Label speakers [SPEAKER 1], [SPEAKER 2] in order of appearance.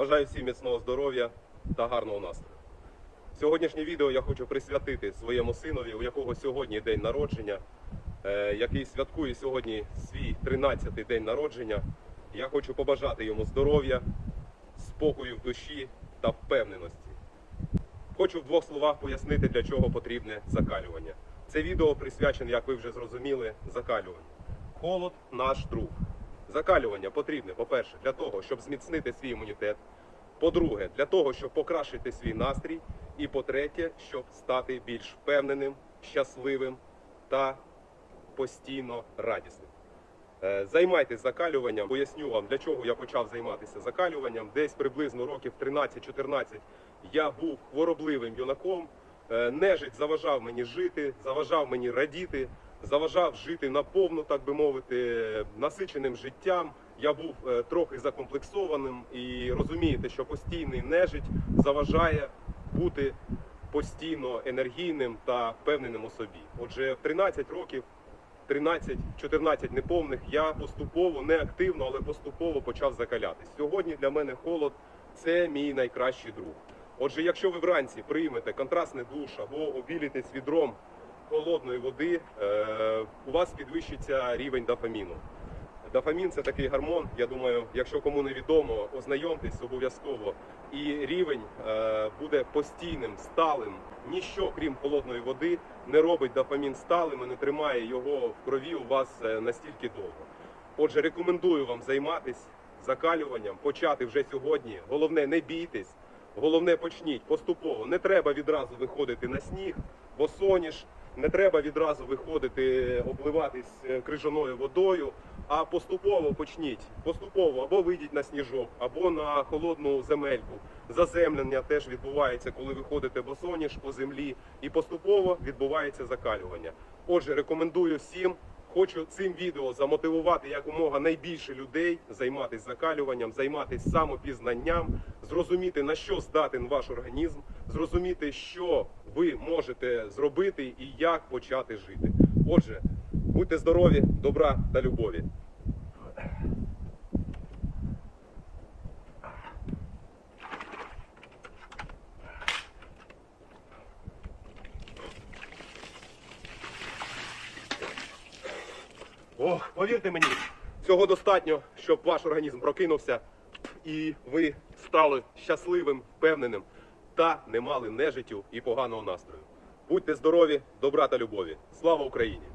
[SPEAKER 1] Бажаю всім міцного здоров'я та гарного настрою. Сьогоднішнє відео я хочу присвятити своєму синові, у якого сьогодні день народження, е, який святкує сьогодні свій 13-й день народження. Я хочу побажати йому здоров'я, спокою в душі та впевненості. Хочу в двох словах пояснити, для чого потрібне закалювання. Це відео присвячене, як ви вже зрозуміли, закалюванню. Холод наш друг. Закалювання потрібне, по-перше, для того, щоб зміцнити свій імунітет. По-друге, для того, щоб покращити свій настрій. І по-третє, щоб стати більш впевненим, щасливим та постійно радісним. Е, Займайтесь закалюванням. Поясню вам, для чого я почав займатися закалюванням. Десь приблизно років 13-14 я був хворобливим юнаком. Е, Нежить заважав мені жити, заважав мені радіти, заважав жити наповну, так би мовити, насиченим життям. Я був е, трохи закомплексованим і розумієте, що постійний нежить заважає бути постійно енергійним та впевненим у собі. Отже, в 13 років 13-14 неповних я поступово, не активно, але поступово почав закалятись. Сьогодні для мене холод це мій найкращий друг. Отже, якщо ви вранці приймете контрастний душ або обілітесь відром холодної води, е, у вас підвищиться рівень дофаміну. Дофамін це такий гормон. Я думаю, якщо кому не відомо, ознайомтесь обов'язково. І рівень е, буде постійним, сталим. Ніщо, крім холодної води, не робить дофамін сталим і не тримає його в крові у вас е, настільки довго. Отже, рекомендую вам займатися закалюванням, почати вже сьогодні. Головне, не бійтесь. Головне, почніть поступово. Не треба відразу виходити на сніг, бо соняш. Не треба відразу виходити, обливатись е, крижаною водою, а поступово почніть. Поступово або вийдіть на сніжок, або на холодну земельку. Заземлення теж відбувається, коли ви ходите босоніж по землі, і поступово відбувається закалювання. Отже, рекомендую всім. Хочу цим відео замотивувати якомога найбільше людей займатися закалюванням, займатися самопізнанням, зрозуміти на що здатен ваш організм, зрозуміти, що ви можете зробити і як почати жити. Отже, будьте здорові, добра та любові. Ох, повірте мені, цього достатньо, щоб ваш організм прокинувся і ви стали щасливим, впевненим та не мали нежиттю і поганого настрою. Будьте здорові, добра та любові. Слава Україні!